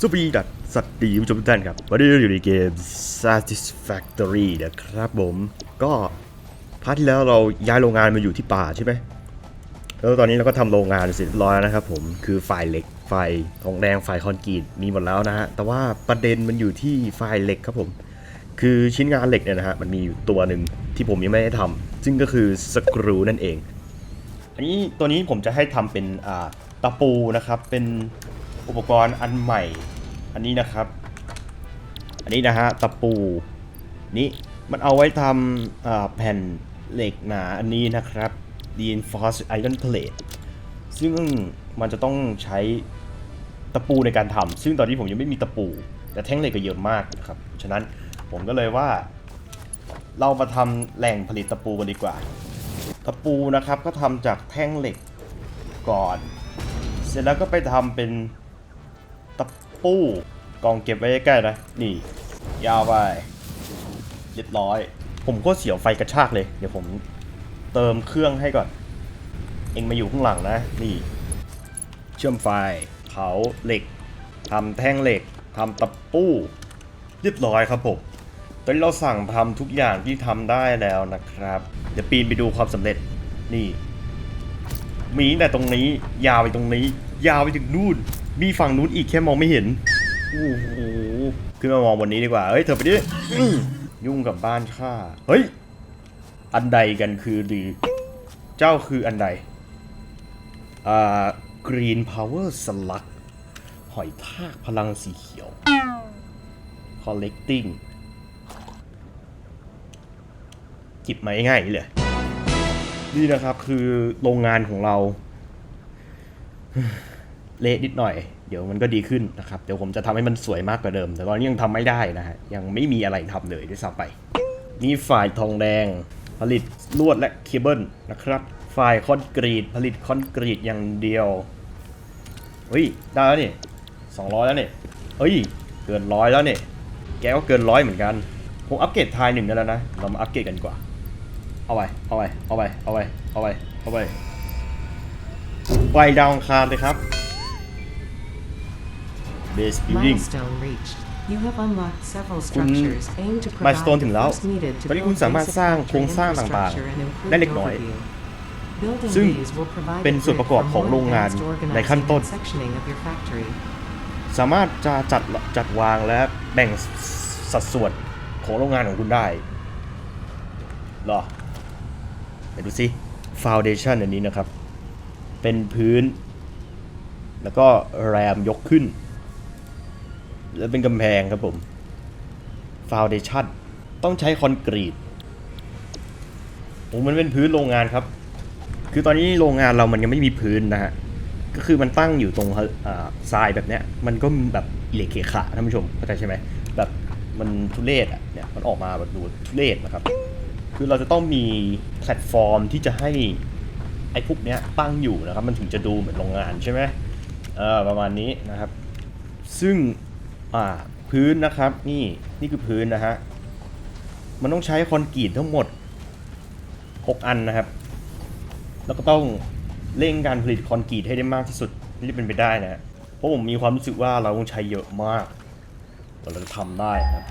สวัสดีดัดสวัสดีผู้ชมทุกท่านครับวันนี้เราอยู่ในเกม Satisfactory นะครับผมก็พาร์ทที่แล้วเราย้ายโรงงานมาอยู่ที่ป่าใช่ไหมแล้วตอนนี้เราก็ทำโรงงานเสร็จเรียบร้อยแล้วนะครับผมคือไฟเหล็กไฟทองแดงไฟคอนกรีตมีหมดแล้วนะฮะแต่ว่าประเด็นมันอยู่ที่ไฟเหล็กครับผม คือชิ้นงานเหล็กเนี่ยนะฮะมันมีอยู่ตัวหนึ่งที่ผมยังไม่ได้ทำซึ่งก็คือสกรูนั่นเองอันนี้ตัวนี้ผมจะให้ทำเป็นอ่าตะปูนะครับเป็น อุปกรณ์อันใหม่ อันนี้นะครับ อันนี้นะฮะตะปูนี่มันเอาไว้ทำแผ่นเหล็กหนาอันนี้นะครับ reinforced iron plate ซึ่งมันจะต้องใช้ตะปูในการทำซึ่งตอนนี้ผมยังไม่มีตะปู แต่แท่งเหล็กก็เยอะมากนะครับ ฉะนั้นผมก็เลยว่า เรามาทำแหล่งผลิตตะปูกันดีกว่า ตะปูนะครับก็ทำจากแท่งเหล็กก่อน เสร็จแล้วก็ไปทำเป็น ปูกองเก็บไว้ใกล้ๆนะนี่ ยาวไปเรียบร้อย ผมก็เสียวไฟกระชากเลย เดี๋ยวผมเติมเครื่องให้ก่อน เองมาอยู่ข้างหลังนะ นี่ เชื่อมไฟเผาเหล็กทำแท่งเหล็กทำตะปูเรียบร้อยครับผมตอนนี้เราสั่งทำทุกอย่างที่ทำได้แล้วนะครับ เดี๋ยวปีนไปดูความสำเร็จนี่ มีแต่ตรงนี้ยาวไปตรงนี้ ยาวไปถึงนู่น มีฝั่งนู้นอีกแค่มองไม่เห็นโอ้โหขึ้นมามองบนนี้ดีกว่า เฮ้ยเธอไปดิอื้อยุ่งกับบ้านข้า เฮ้ย อันใดกันคือดี เจ้าคืออันใด อ่า Green Power Slug หอยทากพลังสีเขียว Collecting จิบมาง่ายๆอย่างนี้เลย นี่นะครับคือโรงงานของเรา เละนิดหน่อย เดี๋ยวมันก็ดีขึ้นนะครับ เดี๋ยวผมจะทำให้มันสวยมากกว่าเดิม แต่ตอนนี้ยังทำไม่ได้นะฮะ ยังไม่มีอะไรทำเลยด้วยซ้ำไป นี่ฝ่ายทองแดง ผลิตลวดและเคเบิลนะครับ ฝ่ายคอนกรีตผลิตคอนกรีตอย่างเดียว เฮ้ย ได้แล้วนี่สองร้อยแล้วนี่เฮ้ย เกินร้อยแล้วนี่แกก็เกินร้อยเหมือนกัน ผมอัปเกรดทายหนึ่งได้แล้วนะ เรามาอัปเกรดกันกว่า เอาไป เอาไป เอาไป เอาไป เอาไป เอาไปไปดาวคารเลยครับ Base Building Milestone reached. You have unlocked several คุณ structures aimed to มาส provide โตน the ถึงแล้ว force needed to ตอนนี้คุณ build สามารถ basic สร้างโครง factory สร้างต่าง infrastructure and ๆ improve ได้เล็กน้อย overview. Building ซึ่ง these will provide เป็น the ส่วน grid ประกอบ for ของ more โรงงาน advanced ในขั้น organizing ต้น and sectioning of your factory. สามารถจะจัดจัดวางและแบ่งสัดส่วนของโรงงานของคุณได้เหรอไปดูสิฟาวเดชันอันนี้นะครับ เป็นพื้น แล้วก็แรมยกขึ้น แล้วเป็นกำแพงครับผมฟาวเดชั่นต้องใช้คอนกรีตผมมันเป็นพื้นโรงงานครับ คือตอนนี้โรงงานเรามันยังไม่มีพื้นนะฮะก็คือมันตั้งอยู่ตรงอ่าทรายแบบเนี้ย มันก็แบบอิเล็กเคขะท่านผู้ชมเข้าใจใช่ไหมแบบมันทุเรศอะเนี่ยมันออกมาแบบดูทุเรศนะครับ คือเราจะต้องมีแพลตฟอร์มที่จะให้ไอ้พวกเนี้ยตั้งอยู่นะครับ มันถึงจะดูเหมือนโรงงานใช่ไหมเออประมาณนี้นะครับ ซึ่ง อ่าพื้นนะครับ นี่นี่คือพื้นนะฮะมันต้องใช้คอนกรีตทั้งหมด 6 อันนะครับ แล้วก็ต้องเร่งการผลิตคอนกรีตให้ได้มากที่สุดที่เป็นไปได้นะเพราะผมมีความรู้สึกว่าเราต้องใช้เยอะมากกว่าเราจะทำได้ครับ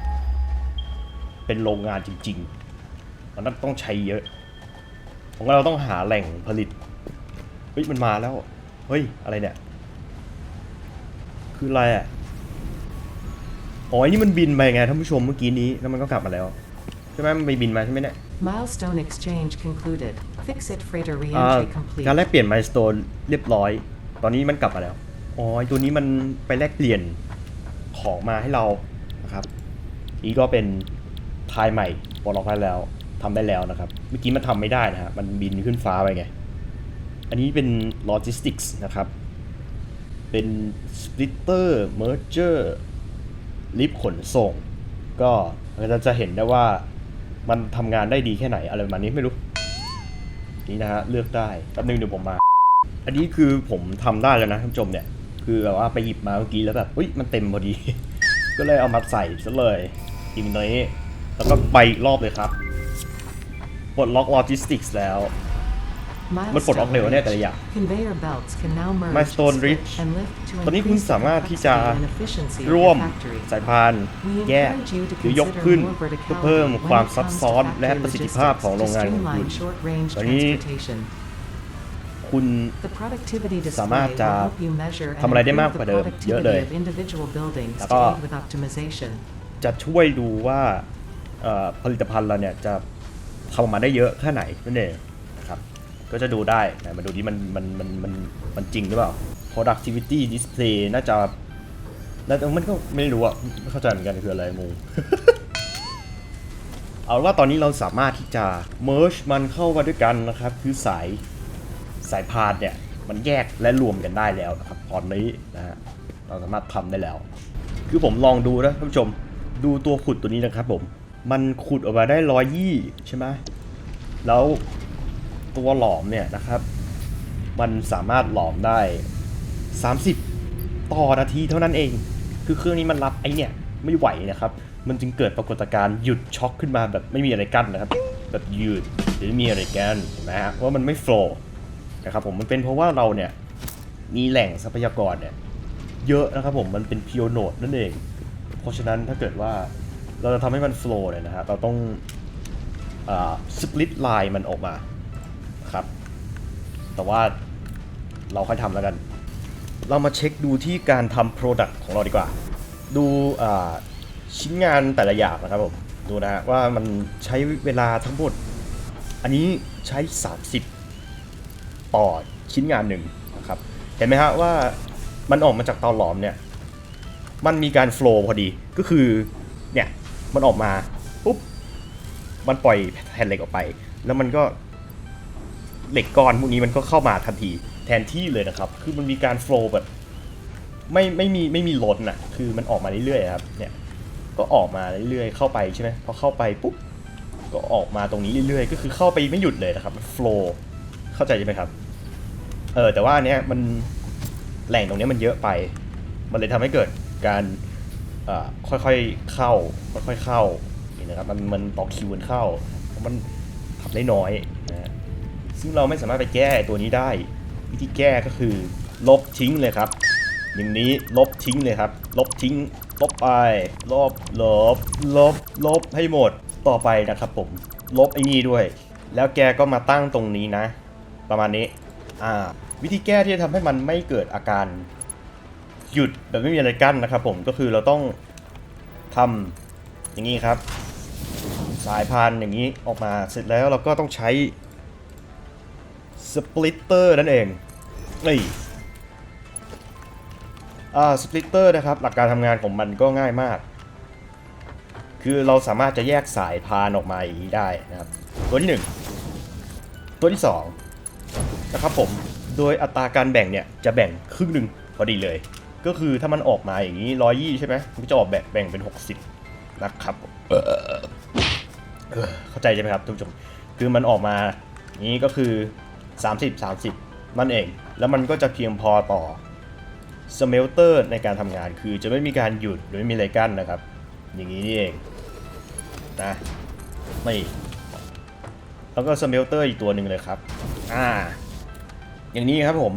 เป็นโรงงานจริง ๆ มันต้องใช้เยอะผมว่าเราต้องหาแหล่งผลิตเฮ้ยมันมาแล้ว เฮ้ย อะไรเนี่ย คืออะไรอะ อ๋อไอ้นี่มันบินไปไงท่านผู้ชมเมื่อกี้นี้แล้วมันก็กลับมาแล้วใช่ไหมมันไปบินมาใช่ไหมเนี่ย Milestone exchange concluded. Fix-it freighter อ่า reentry complete. การแลกเปลี่ยนม l สโตนเรียบร้อย ตอนนี้มันกลับมาแล้วอ๋อไอ้ตัวนี้มันไปแลกเปลี่ยนของมาให้เรานะครับนี่ก็เป็นทายใหม่ปลดล็อกได้แล้วทำได้แล้วนะครับ เมื่อกี้มันทำไม่ได้นะฮะมันบินขึ้นฟ้าไปไง อันนี้เป็นโลจิสติกส์นะครับ เป็นสป l ิ t เตอร์เมอร์เจอร์ ลิฟขนส่ง ก็เราจะเห็นได้ว่ามันทำงานได้ดีแค่ไหนอะไรประมาณนี้ไม่รู้ นี่นะฮะเลือกได้แป๊บนึงเดี๋ยวผมมา อันนี้คือผมทำได้แล้วนะท่านผู้ชมเนี่ย คือแบบว่าไปหยิบมาเมื่อกี้แล้วแบบอุ้ยมันเต็มพอดี ก็เลยเอามาใส่ซะเลยอีกนี้แล้วก็ไปอีกรอบเลยครับปลดล็อกโลจิสติกส์แล้ว มันปลดล็อกเร็วเนี่ยแต่ละอย่าง Conveyor belts can now merge, Milestone split, Reach and lift to ตอนนี้คุณ increase the สามารถที่จะ complexity and efficiency of ร่วม the factory. สายพาน We แยก encourage you to หรือยก consider ขึ้น more เพื่อ verticality เพิ่ม when ความ it ซับ comes ซ้อน to และ factory ประสิทธิภาพ logistics ของโรง to งานของคุณ streamline short-range ตอนนี้ transportation. คุณ The productivity display สามารถ will จะ help you measure and ทำอะไรได้มาก improve กว่า the เดิมเยอะเลย productivity of individual buildings แล้ว to ก็ aid with optimization. จะช่วยดูว่าเอ่อผลิตภัณฑ์เราเนี่ยจะทำออกมาได้เยอะแค่ไหนนั่นเองนะครับ ก็จะดูได้นะมาดูที่มันมันมันมันมันจริงหรือเปล่า productivity display น่าจะน่าจะมันก็ไม่รู้อะไม่เข้าใจเหมือนกันคืออะไรงงเอาว่าตอนนี้เราสามารถที่จะ merge มันเข้ามาด้วยกันนะครับ คือสายสายพานเนี่ย มันแยกและรวมกันได้แล้วนะครับตอนนี้นะฮะเราสามารถทำได้แล้ว คือผมลองดูนะท่านผู้ชมดูตัวขุดตัวนี้นะครับผม มันขุดออกมาได้ร้อยยี่ใช่ไหมแล้ว ตัวหลอมเนี่ยนะครับ มันสามารถหลอมได้ 30 ต่อนาทีเท่านั้นเอง คือเครื่องนี้มันรับไอเนี่ยไม่ไหวนะครับ มันจึงเกิดปรากฏการณ์หยุดช็อคขึ้นมาแบบไม่มีอะไรกั้นนะครับ แบบหยุดหรือมีอะไรกั้นเห็นไหมฮะว่ามันไม่โฟล์นะครับผมมันเป็นเพราะว่าเราเนี่ยมีแหล่งทรัพยากรเนี่ยเยอะนะครับผมมันเป็นพิโอโนดนั่นเอง เพราะฉะนั้นถ้าเกิดว่าเราจะทำให้มันโฟล์เนี่ยนะฮะเราต้องสปลิตไลน์มันออกมา ครับ แต่ว่าเราค่อยทำแล้วกัน เรามาเช็คดูที่การทำ Product ของเราดีกว่า ดูชิ้นงานแต่ละอย่างนะครับผมดูนะฮะว่ามันใช้เวลาทั้งหมด อันนี้ใช้ 30 ต่อชิ้นงานหนึ่งนะครับ เห็นไหมฮะว่ามันออกมาจากเตาหลอมเนี่ย มันมีการโฟล์พอดี ก็คือ เนี่ย มันออกมา ปุ๊บ มันปล่อยแผ่นเหล็กออกไป แล้วมันก็ เหล็กก้อนพวกนี้มันก็เข้ามาทันทีแทนที่เลยนะครับ คือมันมีการโฟล์แบบไม่ไม่มีไม่มีล้นอะ คือมันออกมาเรื่อยๆครับ เนี่ย ก็ออกมาเรื่อยๆ เข้าไปใช่ไหมพอเข้าไปปุ๊บ ก็ออกมาตรงนี้เรื่อยๆ ก็คือเข้าไปไม่หยุดเลยนะครับมันโฟล์เข้าใจใช่ไหมครับ เออแต่ว่าอันเนี้ยมันแหล่งตรงนี้มันเยอะไป มันเลยทำให้เกิดการอ่อค่อยๆเข้า ค่อยๆเข้านี่นะครับ มันมันต่อคิวกันเข้า มันทำได้น้อย ซึ่งเราไม่สามารถไปแก้ตัวนี้ได้ วิธีแก้ก็คือ ลบทิ้งเลยครับ อย่างนี้ลบทิ้งเลยครับ ลบทิ้ง ลบไป ลบ ลบ ลบ ลบให้หมด ต่อไปนะครับผม ลบไอ้นี่ด้วย แล้วแกก็มาตั้งตรงนี้นะ ประมาณนี้ อ่า วิธีแก้ที่จะทำให้มันไม่เกิดอาการ หยุดแบบไม่มีอะไรกั้นนะครับผม ก็คือเราต้องทำอย่างนี้ครับ สายพานอย่างนี้ออกมาเสร็จแล้วเราก็ต้องใช้ สปลิตเตอร์นั่นเองนี่อ่าสปลิตเตอร์นะครับ หลักการทำงานของมันก็ง่ายมาก คือเราสามารถจะแยกสายพานออกมาอย่างนี้ได้นะครับ ตัวที่ 1 ตัวที่ 2 นะครับผม โดยอัตราการแบ่งเนี่ยจะแบ่งครึ่งหนึ่งพอดีเลย ก็คือถ้ามันออกมาอย่างนี้ร้อยยี่ใช่ไหมมันก็จะออกแบ่งแบ่งเป็น 60 นะครับเออเข้าใจใช่ไหมครับทุกผู้ชม คือมันออกมานี้ก็คือ 30 30 นั่นเอง แล้วมันก็จะเพียงพอต่อสเมลเตอร์ในการทำงานคือจะไม่มีการหยุดหรือไม่มีอะไรกั้นนะครับ อย่างนี้นี่เองนะไม่แล้วก็สเมลเตอร์อีกตัวหนึ่งเลยครับอ่าอย่างนี้ครับผม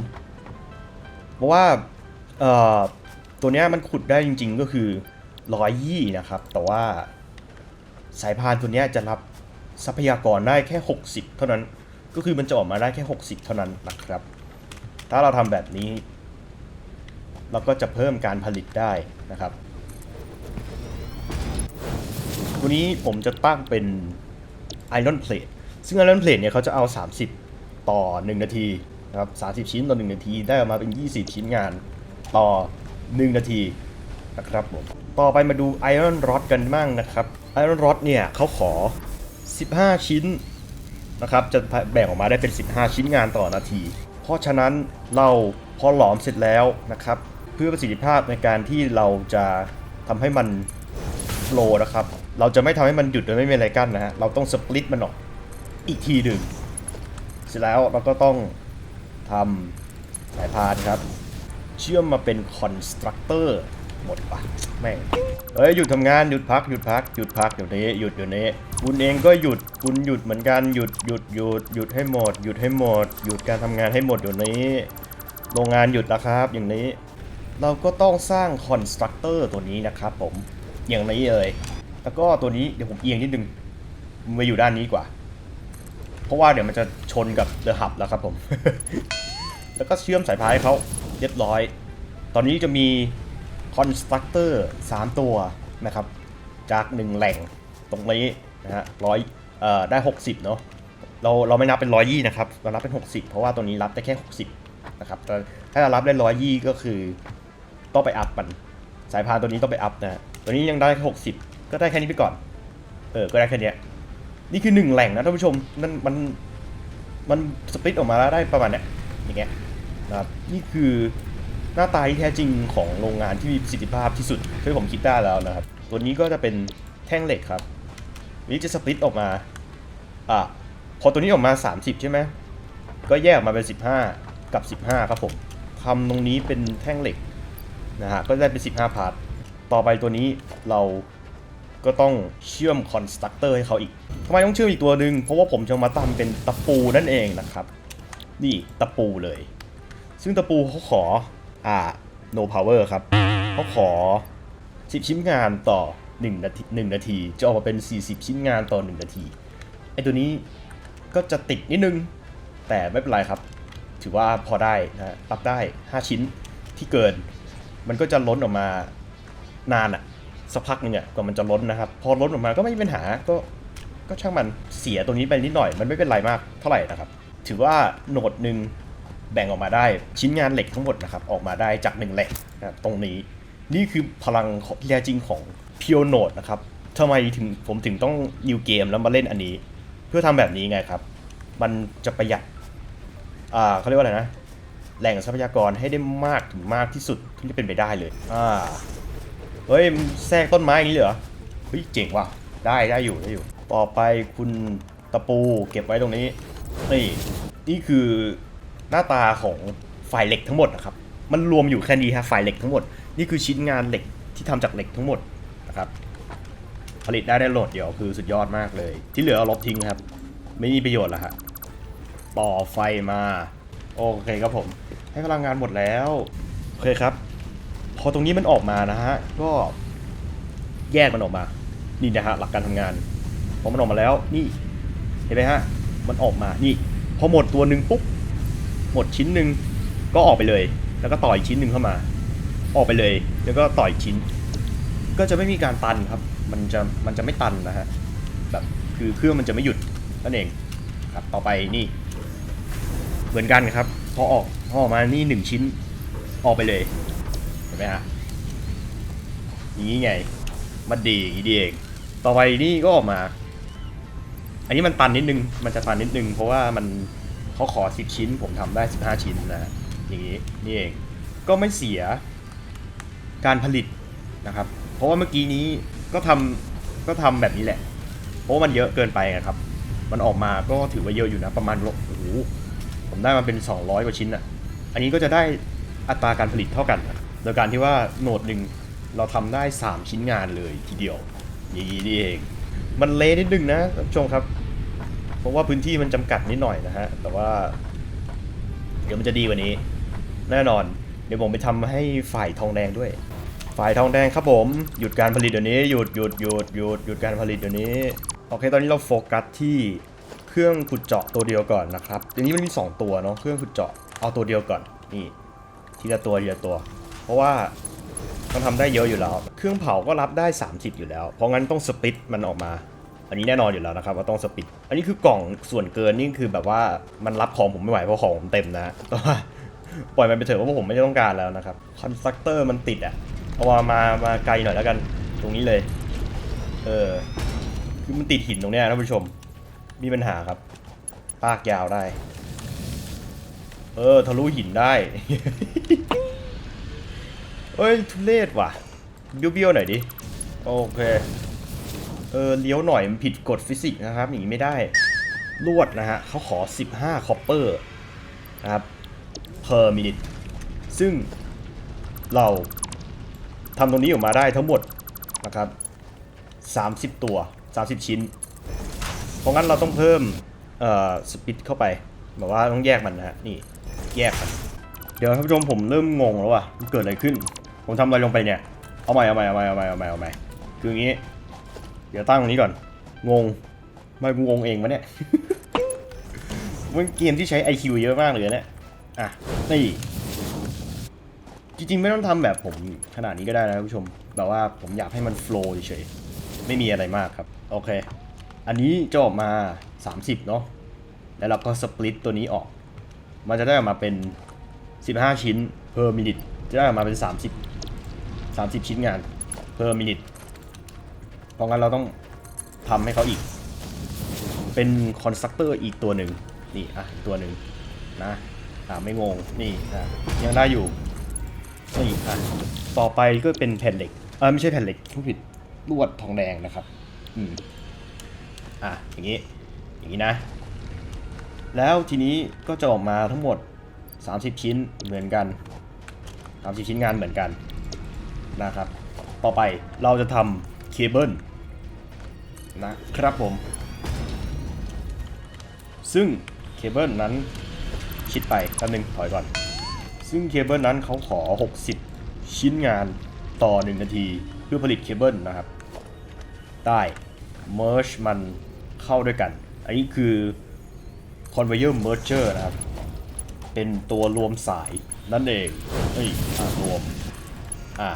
เพราะว่าเอ่อตัวนี้มันขุดได้จริง ๆ ก็คือร้อยยี่นะครับ แต่ว่าสายพานตัวนี้จะรับทรัพยากรได้แค่ 60 เท่านั้น ก็คือมันจะออกมาได้แค่ 60 เท่านั้นนะครับ ถ้าเราทำแบบนี้ เราก็จะเพิ่มการผลิตได้นะครับ ตัวนี้ผมจะตั้งเป็น Iron Plate ซึ่ง Iron Plate เนี่ยเขาจะเอา 30 ต่อ 1 นาทีนะครับ30 ชิ้นต่อ 1 นาที ได้ออกมาเป็น 20 ชิ้นงานต่อ 1 นาทีนะครับผม ต่อไปมาดู Iron Rod กันบ้างนะครับ Iron Rod เนี่ยเขาขอ 15 ชิ้น นะครับจะแบ่งออกมาได้เป็น 15 ชิ้นงานต่อนาที เพราะฉะนั้นเราพอหลอมเสร็จแล้วนะครับ เพื่อประสิทธิภาพในการที่เราจะทำให้มันโลนะครับ เราจะไม่ทำให้มันหยุดโดยไม่มีอะไรกั้นนะฮะเราต้องสปลิตมันออกอีกทีหนึ่งเสร็จแล้วเราก็ต้องทำสายพานครับ เชื่อมมาเป็นคอนสตรักเตอร์ หมดปะแม่งเอ้ยหยุดทำงานหยุดพักหยุดพักหยุดพักเดี๋ยวนี้หยุดเดี๋ยวนี้คุณเองก็หยุดคุณหยุดเหมือนกันหยุดหยุดหยุดหยุดให้หมด หยุดให้หมด หยุดการทำงานให้หมดเดี๋ยวนี้ โรงงานหยุดแล้วครับ อย่างนี้ เราก็ต้องสร้างคอนสตรักเตอร์ตัวนี้นะครับผมอย่างนี้เลยแล้วก็ตัวนี้เดี๋ยวผมเอียงนิดนึงมาอยู่ด้านนี้กว่า เพราะว่าเดี๋ยวมันจะชนกับเดอะฮับแล้วครับผม แล้วก็เชื่อมสายพานให้เขาเรียบร้อย ตอนนี้จะมี คอนสตรักเตอร์3ตัวนะครับ จาก 1 แหล่งตรงนี้นะฮะร้อยเอ่อได้ 60 เนาะเราเราไม่นับเป็นร้อยยี่นะครับ เรารับเป็น 60 เพราะว่าตัวนี้รับได้แค่ 60 นะครับแต่ถ้าเรารับได้ร้อยยี่ก็คือต้องไปอัพมัน สายพานตัวนี้ต้องไปอัพนะฮะตัวนี้ยังได้แค่ 60 ก็ได้แค่นี้ไปก่อน เออ ก็ได้แค่นี้นี่คือหนึ่งแหล่งนะท่านผู้ชมนั่นมันมันสปลิตออกมาแล้วได้ประมาณเนี้ยอย่างเงี้ยนะครับนี่คือ หน้าตาที่แท้จริงของโรงงานที่มีประสิทธิภาพที่สุดที่ผมคิดได้แล้วนะครับ ตัวนี้ก็จะเป็นแท่งเหล็กครับนี่จะสปลิตออกมาอะพอตัวนี้ออกมา 30 ใช่ไหมก็แยกออกมาเป็น 15 กับ 15 ครับผมทำตรงนี้เป็นแท่งเหล็กนะฮะก็ได้เป็น 15 พาร์ทต่อไปตัวนี้เราก็ต้องเชื่อมคอนสตรักเตอร์ให้เขาอีกทำไมต้องเชื่อมอีกตัวหนึ่งเพราะว่าผมจะมาทำเป็นตะปูนั่นเองนะครับ นี่ตะปูเลย ซึ่งตะปูเขาขอ อ่า no power ครับเขาขอ 10 ชิ้นงานต่อ 1 นาที1นาที จะออกมาเป็น 40 ชิ้นงานต่อ 1 นาที ไอตัวนี้ก็จะติดนิดนึง แต่ไม่เป็นไรครับ ถือว่าพอได้นะรับได้ 5 ชิ้นที่เกิน มันก็จะล้นออกมานานอะสักพักนึงอะกว่ามันจะล้นนะครับ พอล้นออกมาก็ไม่มีปัญหาก็ก็ช่างมันเสียตัวนี้ไปนิดหน่อย มันไม่เป็นไรมากเท่าไหร่นะครับ ถือว่าโหนดหนึ่ง แบ่งออกมาได้ชิ้นงานเหล็กทั้งหมดนะครับออกมาได้จากหนึ่งแหล่งนะตรงนี้ นี่คือพลังที่แท้จริงของเพียวโนดนะครับทำไมถึงผมถึงต้องนิวเกมแล้วมาเล่นอันนี้ เพื่อทำแบบนี้ไงครับ มันจะประหยัดอ่าเขาเรียกว่าอะไรนะ แหล่งทรัพยากรให้ได้มากถึงมากที่สุดที่จะเป็นไปได้เลยอ่าเฮ้ยแทรกต้นไม้อย่างนี้เลยเหรอเฮ้ยเจ๋งว่ะได้ได้อยู่ได้อยู่ ต่อไปคุณตะปูเก็บไว้ตรงนี้นี่นี่คือ หน้าตาของฝ่ายเหล็กทั้งหมดนะครับ มันรวมอยู่แค่นี้ฮะฝ่ายเหล็กทั้งหมด นี่คือชิ้นงานเหล็กที่ทำจากเหล็กทั้งหมดนะครับ ผลิตได้ได้โหลดเดียวคือสุดยอดมากเลย ที่เหลือเอาลบทิ้งครับ ไม่มีประโยชน์แล้วฮะต่อไฟมา โอเคครับผม ให้พลังงานหมดแล้ว โอเคครับ พอตรงนี้มันออกมานะฮะ ก็แยกมันออกมา นี่นะฮะหลักการทำงาน พอมันออกมาแล้ว นี่ เห็นไหมฮะ มันออกมา นี่ พอหมดตัวหนึ่งปุ๊บ หมดชิ้นหนึ่งก็ออกไปเลย แล้วก็ต่ออีกชิ้นหนึ่งเข้ามา ออกไปเลย แล้วก็ต่ออีกชิ้น ก็จะไม่มีการตันครับ มันจะมันจะไม่ตันนะฮะแบบคือเครื่องมันจะไม่หยุดนั่นเองครับต่อไปนี่ เหมือนกันครับพอออกพอออกมานี่หนึ่งชิ้นออกไปเลยเห็นไหมฮะอย่างนี้ไงมันดีอย่างนี้ดีเองต่อไปนี่ก็ออกมา อันนี้มันตันนิดนึง มันจะตันนิดนึง เพราะว่ามัน เขาขอ 10 ชิ้น ผมทำได้ 15 ชิ้นนะอย่างนี้นี่เองก็ไม่เสียการผลิตนะครับ เพราะว่าเมื่อกี้นี้ก็ทำก็ทำแบบนี้แหละ เพราะว่ามันเยอะเกินไปอะครับ มันออกมาก็ถือว่าเยอะอยู่นะประมาณโอ้โหผมได้มาเป็น 200 กว่าชิ้นอะอันนี้ก็จะได้อัตราการผลิตเท่ากันนะโดยการที่ว่าโหนดหนึ่งเราทำได้ 3 ชิ้นงานเลยทีเดียวอย่างนี้นี่เอง มันเละนิดนึงนะท่านผู้ชมครับ ราะว่าพื้นที่มันจำกัดนิดหน่อยนะฮะ แต่ว่า เดี๋ยวมันจะดีกว่านี้ แน่นอน เดี๋ยวผมไปทำให้ฝ่ายทองแดงด้วย ฝ่ายทองแดงครับผม หยุดการผลิตเดี๋ยวนี้ หยุดหยุดหยุดหยุดหยุดการผลิตเดี๋ยวนี้ โอเค ตอนนี้เราโฟกัสที่เครื่องขุดเจาะตัวเดียวก่อนนะครับทีนี้มันมี 2 ตัวเนาะ เครื่องขุดเจาะ เอาตัวเดียวก่อน นี่ ทีละตัวทีละตัว เพราะว่ามันทำได้เยอะอยู่แล้ว เครื่องเผาก็รับได้ 30 อยู่แล้ว เพราะงั้นต้องสปิตมันออกมา อันนี้แน่นอนอยู่แล้วนะครับว่าต้องสปิตอันนี้คือกล่องส่วนเกินนี่คือแบบว่ามันรับของผมไม่ไหวเพราะของผมเต็มนะแต่ว่าปล่อยมันไปเถอะเพราะผมไม่ได้ต้องการแล้วนะครับคอนสตรักเตอร์มันติดอะเอามามามาไกลหน่อยแล้วกัน ตรงนี้เลย เออคือมันติดหินตรงเนี้ยท่านผู้ชม มีปัญหาครับลากยาวได้ เออทะลุหินได้เอ้ยทุเรศว่ะเบี้ยวๆหน่อยดิ โอเค เออเลี้ยวหน่อยมันผิดกฎฟิสิกส์นะครับอย่างนี้ไม่ได้ลวดนะฮะเขาขอ 15คอปเปอร์นะครับ per minute ซึ่งเราทำตรงนี้ออกมาได้ทั้งหมดนะครับ 30 ตัว 30 ชิ้น เพราะงั้นเราต้องเพิ่มเอ่อสปิดเข้าไปแบบว่าต้องแยกมันนะฮะนี่แยกกันเดี๋ยวท่านผู้ชมผมเริ่มงงแล้วว่ะมันเกิดอะไรขึ้น ผมทำอะไรลงไปเนี่ย เอาใหม่เอาใหม่เอาใหม่เอาใหม่เอาใหม่เอาใหม่คืออย่างงี้ เดี๋ยวตั้งตรงนี้ก่อน งงไม่กูงงเองมะเนี่ย มันเกมที่ใช้ IQ เยอะมากเลยเนี่ย อะ นี่ จริงๆ ไม่ต้องทำแบบผมขนาดนี้ก็ได้นะท่านผู้ชม แบบว่าผมอยากให้มันโฟล์เฉยๆ ไม่มีอะไรมากครับ โอเค อันนี้จะออกมา 30 เนาะ แล้วเราก็สปลิตตัวนี้ออก มันจะได้ออกมาเป็น 15 ชิ้น per minute จะได้ออกมาเป็น 30 30 ชิ้นงาน per minute เพราะงั้นเราต้องทำให้เขาอีก เป็นคอนสตรักเตอร์อีกตัวหนึ่งนี่อะอีกตัวหนึ่งนะอ่าไม่งงนี่อะยังได้อยู่นี่อะต่อไปก็เป็นแผ่นเหล็กเออไม่ใช่แผ่นเหล็กผู้ผิดลวดทองแดงนะครับอืมอะอย่างนี้อย่างนี้นะ แล้วทีนี้ก็จะออกมาทั้งหมด 30 ชิ้นเหมือนกัน30ชิ้นงานเหมือนกันนะครับ ต่อไปเราจะทำเคเบิล นะครับผม ซึ่งเคเบิลนั้นชิดไปแป๊บนึงถอยก่อน ซึ่งเคเบิลนั้นเขาขอ 60 ชิ้นงานต่อ 1 นาทีเพื่อผลิตเคเบิลนะครับ ได้ merge มันเข้าด้วยกัน อันนี้คือ conveyor merger นะครับ เป็นตัวรวมสายนั่นเองเฮ้ยรวม อะ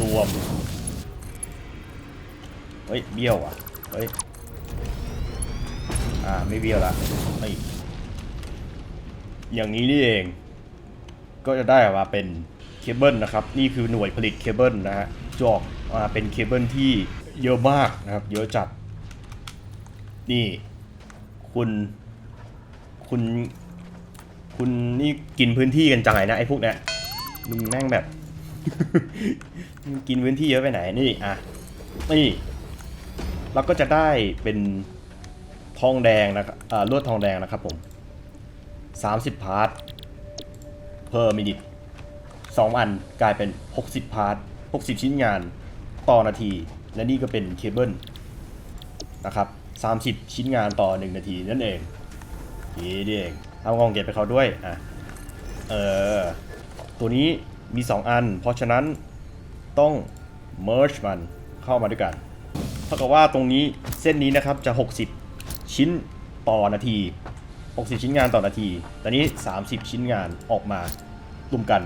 รวม เฮ้ย เบี้ยวอะ ฮ้ย อ่า ไม่เบี้ยวละเฮ้ยอย่างนี้นี่เอง ก็จะได้ออกมาเป็นเคเบิลนะครับ นี่คือหน่วยผลิตเคเบิลนะฮะจอกมาเป็นเคเบิลที่เยอะมากนะครับ เยอะจัด นี่ คุณ คุณ คุณนี่กินพื้นที่กันจังไหนนะไอ้พวกเนี้ยมึงแม่งแบบ กินพื้นที่เยอะไปไหน นี่ อะ นี่ เราก็จะได้เป็นทองแดงนะครับลวดทองแดงนะครับผม 30 พาร์ท per minute 2อันกลายเป็น 60 พาร์ท 60 ชิ้นงานต่อนาที และนี่ก็เป็นเคเบิลนะครับ 30 ชิ้นงานต่อ 1 นาทีนั่นเองนี่เองทำกองเก็บไปเขาด้วยอะเออตัวนี้มี 2 อัน เพราะฉะนั้นต้อง merge มันเข้ามาด้วยกัน เท่ากับว่าตรงนี้เส้นนี้นะครับจะ 60 ชิ้นต่อนาที 60 ชิ้นงานต่อนาที ตอนนี้ 30 ชิ้นงานออกมารวมกัน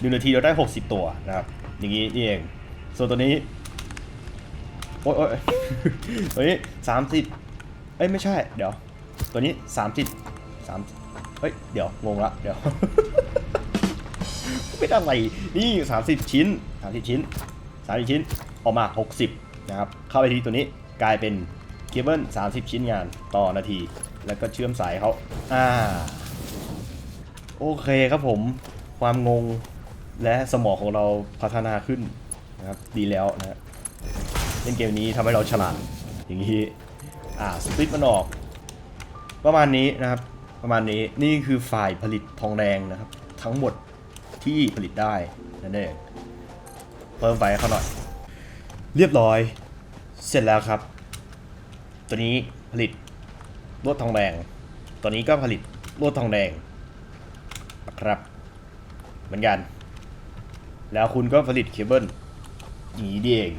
หนึ่งนาทีเราได้ 60 ตัวนะครับ อย่างนี้นี่เอง ส่วนตัวนี้ โอ๊ยโอ๊ยตัวนี้ 30 เอ้ยไม่ใช่ เดี๋ยว ตัวนี้ 30 3เฮ้ย เดี๋ยว งงละ เดี๋ยว ไม่ได้อะไร นี่ 30 ชิ้น 30 ชิ้น 30 ชิ้น ออกมา 60 นะครับเข้าไปที่ตัวนี้กลายเป็นเคเบิล30 ชิ้นงานต่อนาที แล้วก็เชื่อมสายเขาอ่าโอเคครับผมความงงและสมองของเราพัฒนาขึ้นนะครับดีแล้วนะฮะเล่นเกมนี้ทำให้เราฉลาดอย่างนี้อ่าสปิตมันออก ประมาณนี้นะครับประมาณนี้นี่คือฝ่ายผลิตทองแดงนะครับ ทั้งหมดที่ผลิตได้นั่นเองเพิ่มไฟเขาหน่อย เรียบร้อย เสร็จแล้วครับ ตัวนี้ผลิตลวดทองแดง ตัวนี้ก็ผลิตลวดทองแดงนะครับ เหมือนกัน แล้วคุณก็ผลิตเคเบิลอย่างนี้นี่เอง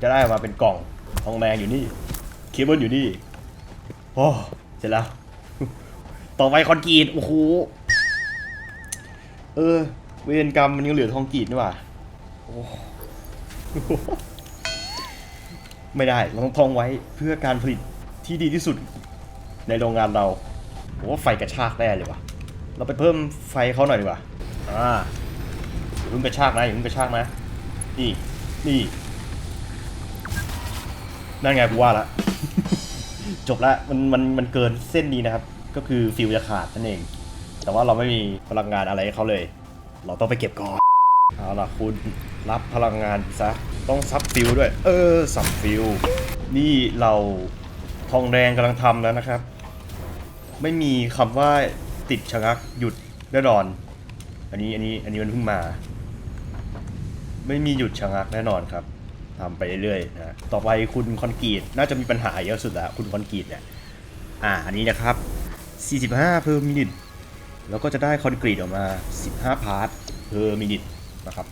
จะได้มาเป็นกล่องทองแดงอยู่นี่ เคเบิลอยู่นี่โอ้เสร็จแล้ว ต่อไปคอนกรีตโอ้โห เออ เวรกรรมมันยังเหลือทองกรีตนี่หว่าโอ้ ไม่ได้ เราต้องท่องไว้เพื่อการผลิตที่ดีที่สุดในโรงงานเราผมว่าไฟกระชากแน่เลยว่ะเราไปเพิ่มไฟเขาหน่อยดีกว่า อ่าอย่าเพิ่งกระชากนะอย่าเพิ่งกระชากนะ นี่ นี่ นั่นไงกูว่าละ จบละ มันมันมันเกินเส้นนี้นะครับ ก็คือฟิวจะขาดนั่นเอง แต่ว่าเราไม่มีพลังงานอะไรให้เขาเลย เราต้องไปเก็บก่อน เอาล่ะคุณ รับพลังงานซะ ต้องซับฟิวด้วย เออซับฟิว นี่เราทองแดงกำลังทำแล้วนะครับ ไม่มีคำว่าติดชะงักหยุดแน่นอน อันนี้อันนี้อันนี้มันเพิ่งมา ไม่มีหยุดชะงักแน่นอนครับทำไปเรื่อยๆนะต่อไปคุณคอนกรีตน่าจะมีปัญหาเยอะสุดล้วคุณคอนกรีตเนี่ยอ่าอันนี้นะครับ 45 per minute แล้วก็จะได้คอนกรีตออกมา 15 พาร์ท per minute นะครับ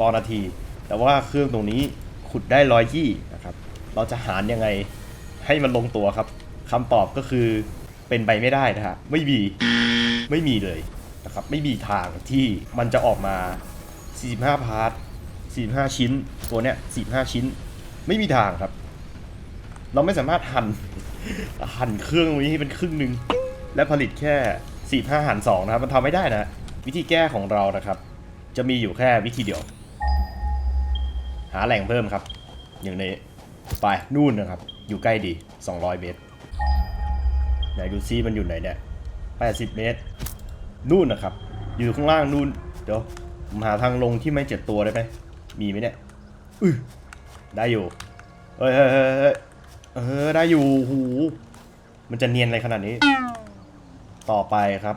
ต่อนาที แต่ว่าเครื่องตรงนี้ขุดได้ร้อยยี่นะครับ เราจะหารยังไงให้มันลงตัวครับคำตอบก็คือเป็นไปไม่ได้นะฮะไม่มีไม่มีเลยนะครับไม่มีทางที่มันจะออกมา 45 พาร์ท45 ชิ้น ตัวเนี้ย45 ชิ้น ไม่มีทางครับ เราไม่สามารถหั่นหั่นเครื่องตรงนี้ให้เป็นครึ่งหนึ่งและผลิตแค่45หั่น2นะครับ มันทำไม่ได้นะ วิธีแก้ของเรานะครับ จะมีอยู่แค่วิธีเดียว หาแหล่งเพิ่มครับ อย่างในไปนู่นนะครับ อยู่ใกล้ดี 200 เมตร ไหนดูซิมันอยู่ไหนเนี่ย80 เมตร นู่นนะครับ อยู่ข้างล่างนู่น เดี๋ยวผมหาทางลงที่ไม่เจ็บตัวได้ไหมมีไหมเนี่ยอือได้อยู่เฮ้ยเฮ้ยเฮ้ยเฮ้ยเออได้อยู่หูมันจะเนียนอะไรขนาดนี้ ต่อไปครับ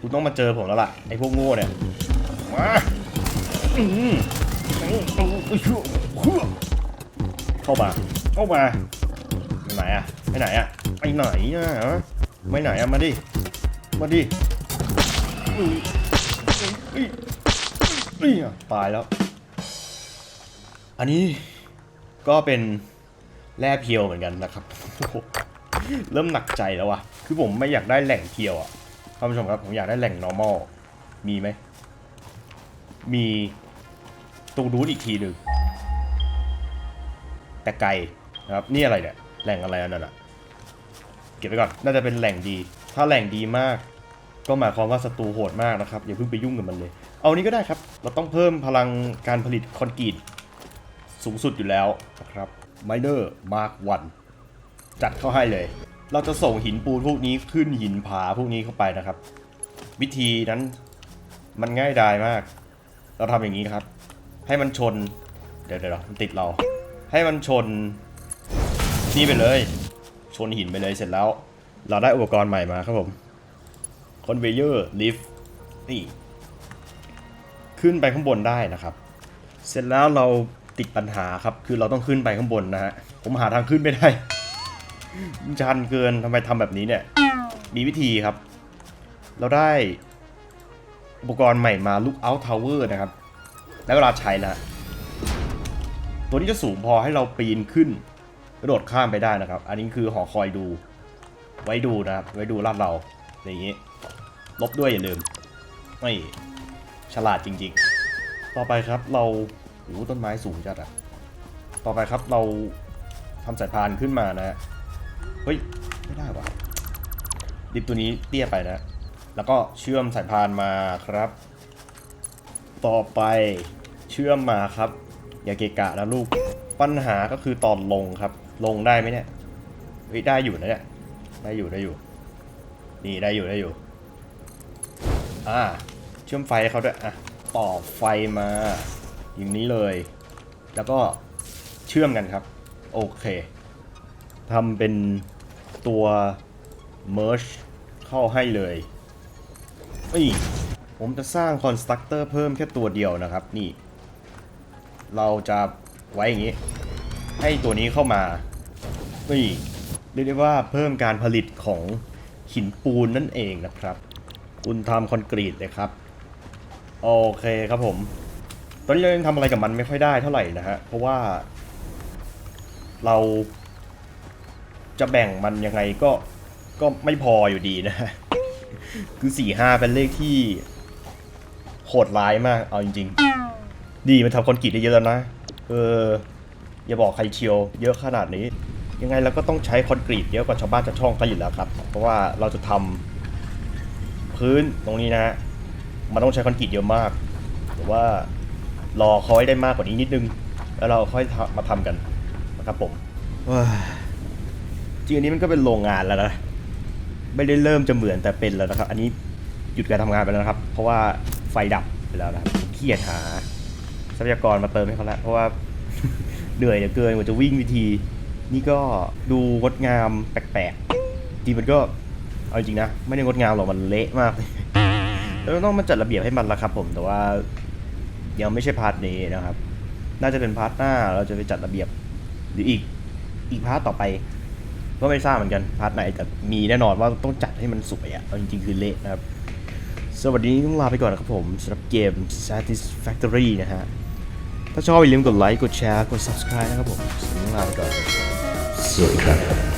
คุณต้องมาเจอผมแล้วล่ะไอ้พวกโง่เนี่ยมาอืม เข้ามา เข้ามาไหนอะไปไหนอะไปไหนอะฮะไปไหนอะมาดิ มาดิตายแล้ว อันนี้ก็เป็นแร่เพียวเหมือนกันนะครับ เริ่มหนักใจแล้วว่ะคือผมไม่อยากได้แหล่งเพียวอะท่านผู้ชมครับ ผมอยากได้แหล่ง normal มีไหม มี ตรงนู้นอีกทีหนึ่งแต่ไกลนะครับนี่อะไรเนี่ยแหล่งอะไรอันนั้นอะเก็บไว้ก่อนน่าจะเป็นแหล่งดี ถ้าแหล่งดีมาก ก็หมายความว่าศัตรูโหดมากนะครับอย่าเพิ่งไปยุ่งกับมันเลย เอานี้ก็ได้ครับ เราต้องเพิ่มพลังการผลิตคอนกรีตสูงสุดอยู่แล้วนะครับ Miner Mark 1จัดเข้าให้เลย เราจะส่งหินปูนพวกนี้ขึ้นหินผาพวกนี้เข้าไปนะครับ วิธีนั้นมันง่ายดายมาก เราทำอย่างนี้ครับ ให้มันชน เดี๋ยวเดี๋ยวมันติดเรา ให้มันชน นี่ไปเลย ชนหินไปเลยเสร็จแล้ว เราได้อุปกรณ์ใหม่มาครับผมคอนเวเยอร์ลิฟต์นี่ ขึ้นไปข้างบนได้นะครับ เสร็จแล้วเราติดปัญหาครับ คือเราต้องขึ้นไปข้างบนนะฮะ ผมหาทางขึ้นไม่ได้ชันเกินทำไมทำแบบนี้เนี่ย มีวิธีครับ เราได้อุปกรณ์ใหม่มา Lookout Tower นะครับ แล้วเวลาใช้นะ ตัวนี้จะสูงพอให้เราปีนขึ้นกระโดดข้ามไปได้นะครับ อันนี้คือหอคอยดู ไว้ดูนะครับ ไว้ดูลาดเราอย่างนี้ลบด้วยอย่าลืมไม่ฉลาดจริง ๆ ต่อไปครับเราโอ้ต้นไม้สูงจัดอะต่อไปครับเราทำสายพานขึ้นมานะฮะเฮ้ยไม่ได้ว่ะดิบตัวนี้เตี้ยไปนะ แล้วก็เชื่อมสายพานมาครับ ต่อไปเชื่อมมาครับ อย่าเกะกะนะลูก ปัญหาก็คือตอนลงครับ ลงได้ไหมเนี่ยได้อยู่นะเนี่ยได้อยู่ได้อยู่ นี่ได้อยู่ได้อยู่ อ่า เชื่อมไฟเขาด้วยอะต่อไฟมาอย่างนี้เลย แล้วก็เชื่อมกันครับ โอเคทำเป็นตัว merge เข้าให้เลยนี่ ผมจะสร้างคอนสตรักเตอร์เพิ่มแค่ตัวเดียวนะครับนี่ เราจะไว้อย่างนี้ ให้ตัวนี้เข้ามานี่เรียกได้ว่าเพิ่มการผลิตของหินปูนนั่นเองนะครับ คุณทำคอนกรีตเลยครับ โอเคครับผม ตอนนี้เรายังทำอะไรกับมันไม่ค่อยได้เท่าไหร่นะฮะ เพราะว่า เราจะแบ่งมันยังไงก็ก็ไม่พออยู่ดีนะ คือสี่ห้าเป็นเลขที่ หดร้ายมาก เอาจริง ๆ ดีมันทำคอนกรีตได้เยอะแล้วนะ เออ อย่าบอกใครเชียว เยอะขนาดนี้ ยังไงเราก็ต้องใช้คอนกรีตเยอะกว่าชาวบ้านชาวช่องกันอยู่แล้วครับ เพราะว่าเราจะทำพื้นตรงนี้นะฮะ มันต้องใช้คอนกรีตเยอะมาก แต่ว่ารอคอยได้มากกว่านี้นิดนึง แล้วเราค่อยมาทำกันนะครับผมจริงอันนี้มันก็เป็นโรงงานแล้วนะ ไม่ได้เริ่มจะเหมือนแต่เป็นแล้วนะครับ อันนี้หยุดการทำงานไปแล้วนะครับ เพราะว่า ไฟดับไปแล้วนะครับเครียดหา ทรัพยากรมาเติมให้เขาล้วเพราะว่า เหนื่อยเหลือเกินกว่าจะวิ่งวิธี นี่ก็ดูงดงามแปลกๆจริงมันก็เอาจริงนะ ไม่ได้งดงามหรอกมันเละมากเลยแล้วต้องมาจัดระเบียบให้มันละครับ ผมแต่ว่ายังไม่ใช่พาร์ทนี้นะครับ น่าจะเป็นพาร์ทหน้าเราจะไปจัดระเบียบหรืออีกอีกพาร์ทต่อไปก็ไม่ทราบเหมือนกันพาร์ทไหนแต่มีแน่นอนว่าต้องจัดให้มันสวยอะ่ะเอาจริงๆคือเละนะครับ สวัสดีต้องลาไปก่อนนะครับผมสำหรับเกม Satisfactory นะฮะ ถ้าชอบอย่าลืมกดไลค์ กดแชร์ กด subscribe นะครับผมสำหรับลาไปก่อน สวัสดีครับ